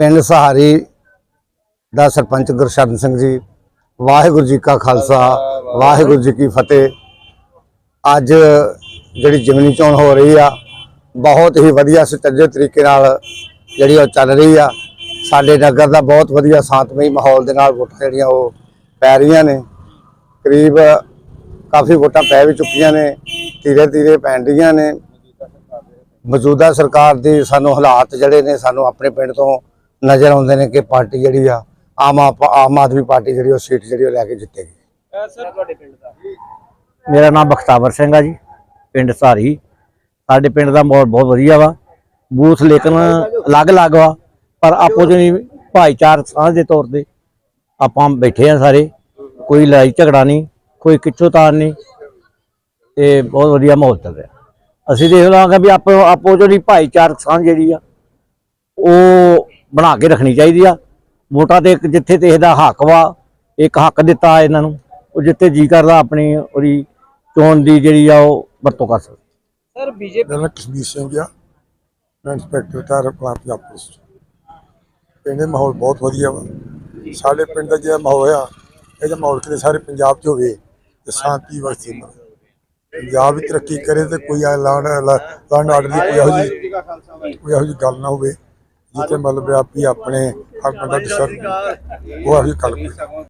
ਪਿੰਡ ਸਹਾਰੀ ਦਾ ਸਰਪੰਚ ਗੁਰਸ਼ਰਨ ਸਿੰਘ ਜੀ, ਵਾਹਿਗੁਰੂ ਜੀ ਕਾ ਖਾਲਸਾ, ਵਾਹਿਗੁਰੂ ਜੀ ਕੀ ਫਤਿਹ। ਅੱਜ ਜਿਹੜੀ ਜਿਮਨੀ ਚੋਣ ਹੋ ਰਹੀ ਆ, ਬਹੁਤ ਹੀ ਵਧੀਆ ਸੁਚੱਜੇ ਤਰੀਕੇ ਨਾਲ ਜਿਹੜੀ ਉਹ ਚੱਲ ਰਹੀ ਆ। ਸਾਡੇ ਨਗਰ ਦਾ ਬਹੁਤ ਵਧੀਆ ਸ਼ਾਂਤਮਈ ਮਾਹੌਲ ਦੇ ਨਾਲ ਵੋਟਾਂ ਜਿਹੜੀਆਂ ਉਹ ਪੈ ਰਹੀਆਂ ਨੇ। ਕਰੀਬ ਕਾਫੀ ਵੋਟਾਂ ਪੈ ਵੀ ਚੁੱਕੀਆਂ ਨੇ ਧੀਰੇ ਧੀਰੇ ਪੈਣ ਰਹੀਆਂ ਨੇ। ਮੌਜੂਦਾ ਸਰਕਾਰ ਦੀ ਸਾਨੂੰ ਹਾਲਾਤ ਜਿਹੜੇ ਨੇ, ਸਾਨੂੰ ਆਪਣੇ ਪਿੰਡ ਤੋਂ ਨਜ਼ਰ ਆਉਂਦੇ ਨੇ ਕਿ ਪਾਰਟੀ ਜਿਹੜੀ ਆ ਆਮ ਆਪ- ਆਮ ਆਦਮੀ ਪਾਰਟੀ ਜਿਹੜੀ ਉਹ ਸੀਟ ਜਿਹੜੀ ਉਹ ਲੈ ਕੇ ਜਿੱਤੇਗੀ। ਸਰ ਤੁਹਾਡੇ ਪਿੰਡ ਦਾ। ਮੇਰਾ ਨਾਮ ਬਖਤਾਵਰ ਸਿੰਘ ਆ ਜੀ ਪਿੰਡ ਸਾਰੀ ਸਾਡੇ ਪਿੰਡ ਦਾ ਮਾਹੌਲ ਬਹੁਤ ਵਧੀਆ ਵਾ। ਬੂਥ ਲੇਕਿਨ ਅਲੱਗ-ਅਲੱਗ ਵਾ ਪਰ ਆਪੋ ਜਿਹੀ ਭਾਈਚਾਰ ਸਾਂਝ ਦੇ ਤੌਰ ਤੇ ਆਪਾਂ ਬੈਠੇ ਆ ਸਾਰੇ। ਕੋਈ ਲੜਾਈ ਝਗੜਾ ਨਹੀਂ ਕੋਈ ਕਿੱਚੋਤਾਰ ਨਹੀਂ। ਤੇ ਬਹੁਤ ਵਧੀਆ ਮਾਹੌਲ ਚੱਲ ਰਿਹਾ। ਅਸੀਂ ਦੇਖ ਲਾਂਗੇ ਵੀ ਆਪੋ ਆਪੋ ਜਿਹੜੀ ਭਾਈਚਾਰਕ ਸਾਂਝ ਜਿਹੜੀ ਆ ਉਹ ਬਣਾ ਕੇ ਰੱਖਣੀ ਚਾਹੀਦੀ ਆ। ਵੋਟਾਂ ਤੇ ਜਿੱਥੇ ਤੇ ਇਹਦਾ ਹੱਕ ਵਾ ਇੱਕ ਹੱਕ ਦਿੱਤਾ ਇਹਨਾਂ ਨੂੰ ਉਹ ਜਿੱਥੇ ਜੀ ਕਰਦਾ ਆਪਣੀ ਉਹਦੀ ਚੋਣ ਦੀ ਜਿਹੜੀ ਆ ਉਹ ਵਰਤੋਂ ਕਰ ਸਕਦਾ। ਸਰ ਬੀਜੇਪੀ ਨਾਮ ਕਸ਼ਮੀਰ ਸਿੰਘ ਆ। ਮੈਂ ਇੰਸਪੈਕਟਰ ਤਾਰ ਪੰਜਾਬ ਪੁਲਿਸ ਪਿੰਡ ਦਾ ਮਾਹੌਲ ਬਹੁਤ ਵਧੀਆ ਵਾ। ਸਾਡੇ ਪਿੰਡ ਦਾ ਜਿਹੜਾ ਮਾਹੌਲ ਆ ਇਹਦਾ ਮਾਹੌਲ ਕਿਤੇ ਸਾਰੇ ਪੰਜਾਬ 'ਚ ਹੋਵੇ ਤੇ ਸ਼ਾਂਤੀ ਵਸੀ ਪੰਜਾਬ ਵੀ ਤਰੱਕੀ ਕਰੇ ਤੇ ਕੋਈ ਐਲਾਨ ਐਲਾਨ ਆਰਡਰ ਦੀ ਕੋਈ ਇਹੋ ਜਿਹੀ ਕੋਈ ਇਹੋ ਜਿਹੀ ਗੱਲ ਨਾ ਹੋਵੇ। ਜਿੱਥੇ ਮਤਲਬ ਆਪੀ ਆਪਣੇ ਹਰ ਬੰਦਾ ਡਿਸਰ ਉਹ ਗੱਲ ਕਰੇ